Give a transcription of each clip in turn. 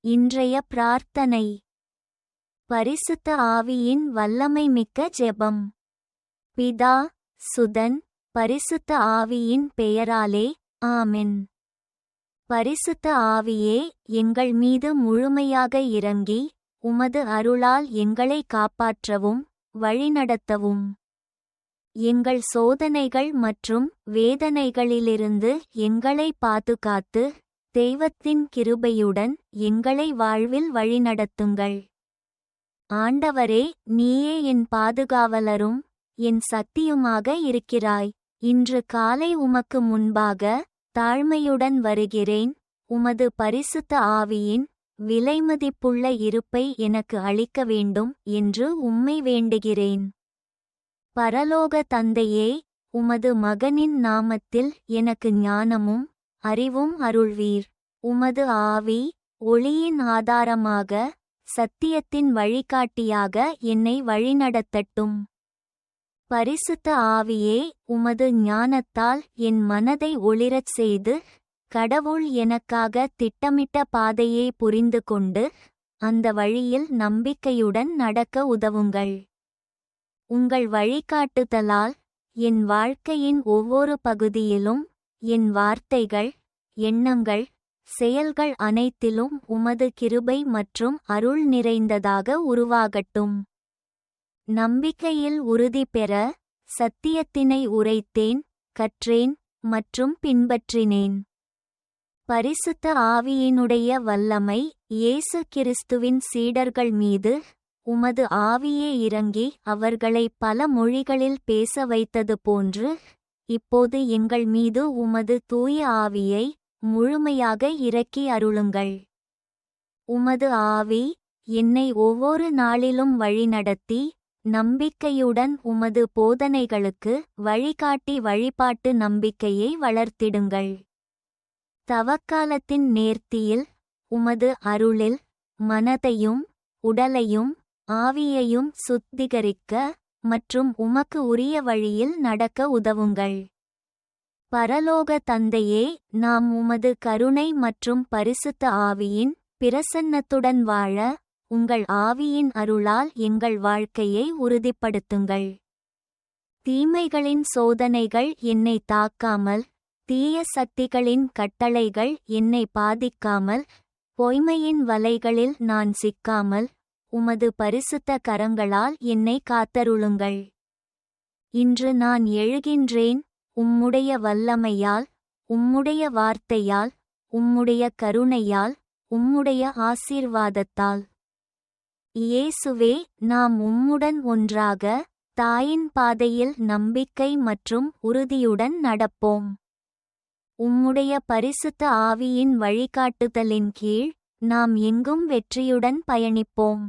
இன்றைய பிரார்த்தனை. பரிசுத்த ஆவியின் வல்லமை மிக்க ஜெபம். பிதா சுதன் பரிசுத்த ஆவியின் பெயராலே ஆமென். பரிசுத்த ஆவியே எங்கள் மீது முழுமையாக இறங்கி உமது அருளால் எங்களை காப்பாற்றவும் வழிநடத்தவும். எங்கள் சோதனைகள் மற்றும் வேதனைகளிலிருந்து எங்களை பாதுகாத்து தெய்வத்தின் கிருபையுடன் எங்களை வாழ்வில் வழிநடத்துங்கள். ஆண்டவரே நீயே என் பாதுகாவலரும் என் சக்தியுமாக இருக்கிறாய். இன்று காலை உமக்கு முன்பாக தாழ்மையுடன் வருகிறேன். உமது பரிசுத்த ஆவியின் விலைமதிப்புள்ள இருப்பை எனக்கு அளிக்க வேண்டும் என்று உம்மை வேண்டுகிறேன். பரலோக தந்தையே உமது மகனின் நாமத்தில் எனக்கு ஞானமும் அறிவும் அருள்வீர். உமது ஆவி ஒளியின் ஆதாரமாக சத்தியத்தின் வழிகாட்டியாக என்னை வழிநடத்தட்டும். பரிசுத்த ஆவியே உமது ஞானத்தால் என் மனதை ஒளிரச் செய்து கடவுள் எனக்காக திட்டமிட்ட பாதையை புரிந்து கொண்டு அந்த வழியில் நம்பிக்கையுடன் நடக்க உதவுங்கள். உங்கள் வழிகாட்டுதலால் என் வாழ்க்கையின் ஒவ்வொரு பகுதியிலும் என் வார்த்தைகள் எண்ணங்கள் செயல்கள் அனைத்திலும் உமது கிருபை மற்றும் அருள் நிறைந்ததாக உருவாகட்டும். நம்பிக்கையில் உறுதி பெற சத்தியத்தினை உரைத்தேன் கற்றேன் மற்றும் பின்பற்றினேன். பரிசுத்த ஆவியினுடைய வல்லமை இயேசு கிறிஸ்துவின் சீடர்கள் மீது உமது ஆவியே இறங்கி அவர்களை பல மொழிகளில் பேச வைத்தது போன்று இப்போது எங்கள் மீது உமது தூய ஆவியை முழுமையாக இறக்கி அருளுங்கள். உமது ஆவி என்னை ஒவ்வொரு நாளிலும் வழிநடத்தி நம்பிக்கையுடன் உமது போதனைகளுக்கு வழிகாட்டி வழிபாட்டு நம்பிக்கையை வளர்த்திடுங்கள். தவக்காலத்தின் நேர்த்தியில் உமது அருளில் மனதையும் உடலையும் ஆவியையும் சுத்திகரிக்க மற்றும் உமக்கு உரிய வழியில் நடக்க உதவுங்கள். பரலோக தந்தையே நாம் உமது கருணை மற்றும் பரிசுத்த ஆவியின் பிரசன்னத்துடன் வாழ உங்கள் ஆவியின் அருளால் எங்கள் வாழ்க்கையை உறுதிப்படுத்துங்கள். தீமைகளின் சோதனைகள் என்னை தாக்காமல் தீய சக்திகளின் கட்டளைகள் என்னை பாதிக்காமல் பொய்மையின் வலைகளில் நான் சிக்காமல் உமது பரிசுத்த கரங்களால் என்னை காத்தருளுங்கள். இன்று நான் எழுகின்றேன் உம்முடைய வல்லமையால் உம்முடைய வார்த்தையால் உம்முடைய கருணையால் உம்முடைய ஆசீர்வாதத்தால். இயேசுவே நாம் உம்முடன் ஒன்றாக தாயின் பாதையில் நம்பிக்கை மற்றும் உறுதியுடன் நடப்போம். உம்முடைய பரிசுத்த ஆவியின் வழிகாட்டுதலின் கீழ் நாம் எங்கும் வெற்றியுடன் பயணிப்போம்.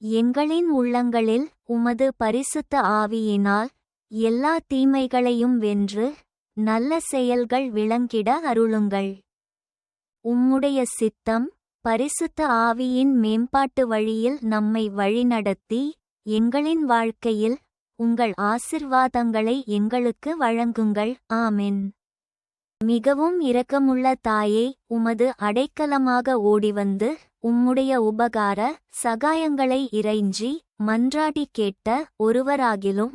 எங்களின் உள்ளங்களில் உமது பரிசுத்த ஆவியினால் எல்லா தீமைகளையும் வென்று நல்ல செயல்கள் விளங்கிட அருளுங்கள். உம்முடைய சித்தம் பரிசுத்த ஆவியின் மேம்பாட்டு வழியில் நம்மை வழிநடத்தி எங்களின் வாழ்க்கையில் உங்கள் ஆசிர்வாதங்களை எங்களுக்கு வழங்குங்கள். ஆமென். மிகவும் இரக்கமுள்ள தாயே உமது அடைக்கலமாக ஓடிவந்து உம்முடைய உபகார சகாயங்களை இறைஞ்சி மன்றாடி கேட்ட ஒருவராகிலும்